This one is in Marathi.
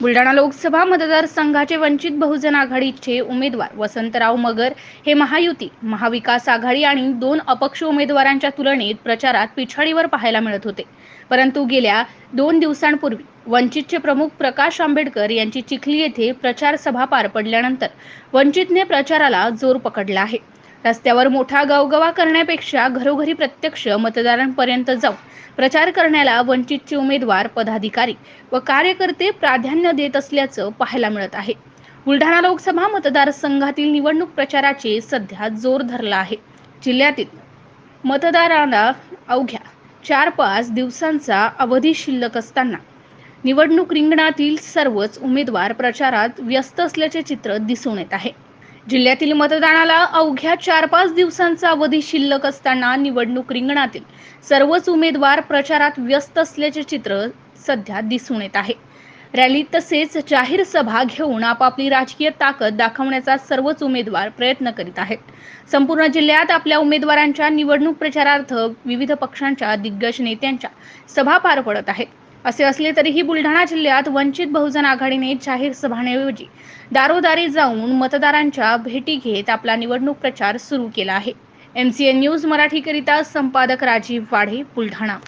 बुलढाणा लोकसभा मतदारसंघाचे वंचित बहुजन आघाडीचे उमेदवार वसंतराव मगर हे महायुती महाविकास आघाडी आणि दोन अपक्ष उमेदवारांच्या तुलनेत प्रचारात पिछाडीवर पाहायला मिळत होते. परंतु गेल्या दोन दिवसांपूर्वी वंचितचे प्रमुख प्रकाश आंबेडकर यांची चिखली येथे प्रचार सभा पार पडल्यानंतर वंचितने प्रचाराला जोर पकडला आहे. रस्त्यावर मोठा गवगवा करण्यापेक्षा घरोघरी प्रत्यक्ष मतदारांपर्यंत जाऊन प्रचार करण्याला वंचितचे उमेदवार पदाधिकारी व कार्यकर्ते प्राधान्य देत असल्याचं पाहायला मिळत आहे. बुलढाणा लोकसभा मतदारसंघातील निवडणूक प्रचाराचे सध्या जोर धरला आहे. जिल्ह्यातील मतदारांना अवघ्या चार पाच दिवसांचा अवधी शिल्लक असताना निवडणूक रिंगणातील सर्वच उमेदवार प्रचारात व्यस्त असल्याचे चित्र दिसून येत आहे. जिल्ह्यातील मतदानाला अवघ्या चार पाच दिवसांचा अवधी शिल्लक असताना निवडणूक रिंगणातील सर्वच उमेदवार प्रचारात व्यस्त असल्याचे चित्र सध्या दिसून येत आहे. रॅली तसेच जाहीर सभा घेऊन आपापली राजकीय ताकद दाखवण्याचा सर्वच उमेदवार प्रयत्न करीत आहेत. संपूर्ण जिल्ह्यात आपल्या उमेदवारांच्या निवडणूक प्रचारार्थ विविध पक्षांच्या दिग्गज नेत्यांच्या सभा पार पडत आहेत. असे असले तरीही बुलढाणा जिल्ह्यात वंचित बहुजन आघाडीने जाहीर सभांऐवजी दारोदारी जाऊन मतदारांच्या भेटी घेत आपला निवडणूक प्रचार सुरू केला आहे. एमसीएन न्यूज मराठीकरिता संपादक राजीव वाढे बुलढाणा.